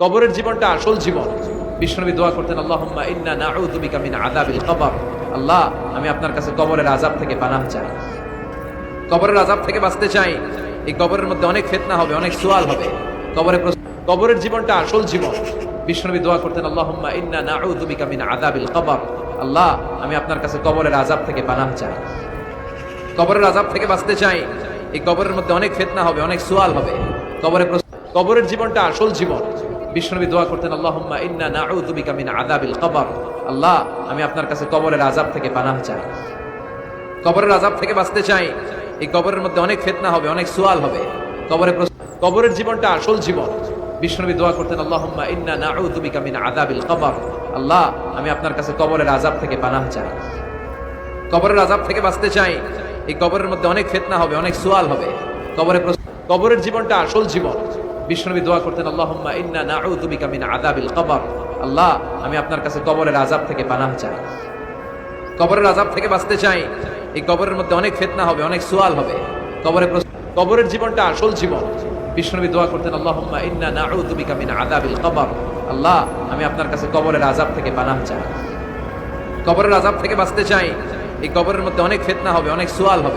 কবরের জীবনটা আসল জীবন। বিষ্ণুনবী দোয়া করতেন, আল্লাহুম্মা ইন্না নাউযু বিকা মিন আযাবিল কবর। আল্লাহ, আমি আপনার কাছে কবরের আযাব থেকে পানাহ চাই। কবরের আযাব থেকে বাঁচতে চাই। এই কবরের মধ্যে অনেক ফিতনা হবে, অনেক সুয়াল হবে। কবরে কবরের জীবনটা আসল জীবন। বিষ্ণুনবী দোয়া করতেন, আল্লাহুম্মা ইন্না নাউযু বিকা মিন আযাবিল কবর। আল্লাহ, আমি আপনার কাছে কবরের আযাব থেকে পানাহ চাই। কবরের আযাব থেকে বাঁচতে চাই। এই কবরের মধ্যে অনেক ফিতনা হবে, অনেক সুয়াল হবে। কবরে কবরের জীবনটা আসল জীবন। বিষ্ণুনবী দোয়া করতেন, আল্লাহুম্মা ইন্না নাউযু বিকা মিন আযাবিল কবর। আল্লাহ, আমি আপনার কাছে কবরের আযাব থেকে পানাহ চাই। কবরের আযাব থেকে বাঁচতে চাই। এই কবরের মধ্যে অনেক ফিতনা হবে, অনেক সুয়াল হবে। কবরে প্রশ্ন- কবরের জীবনটা আসল জীবন। বিষ্ণুনবী দোয়া করতেন, আল্লাহুম্মা ইন্না নাউযু বিকা মিন আযাবিল কবর। আল্লাহ, আমি আপনার কাছে কবরের আযাব থেকে পানাহ চাই। কবরের আযাব থেকে বাঁচতে চাই। এই কবরের মধ্যে অনেক ফিতনা হবে, অনেক সুয়াল হবে। কবরে কবরের জীবনটা আসল জীবন। বিষ্ণুনবী দোয়া করতেন, আল্লাহুম্মা ইন্না নাউযু বিকা মিন আযাবিল কবর। আল্লাহ, আমি আপনার কাছে কবরের আযাব থেকে পানাহ চাই। কবরের আযাব থেকে বাঁচতে চাই। এই কবরের মধ্যে অনেক ফিতনা হবে, অনেক সুয়াল হবে। কবরে কবরের জীবনটা আসল জীবন। বিষ্ণুনবী দোয়া করতেন, আল্লাহুম্মা ইন্না নাউযু বিকা মিন আযাবিল কবর। আল্লাহ, আমি আপনার কাছে কবরের আযাব থেকে পানাহ চাই। কবরের আযাব থেকে বাঁচতে চাই। এই কবরের মধ্যে অনেক ফিতনা হবে, অনেক সুয়াল হবে।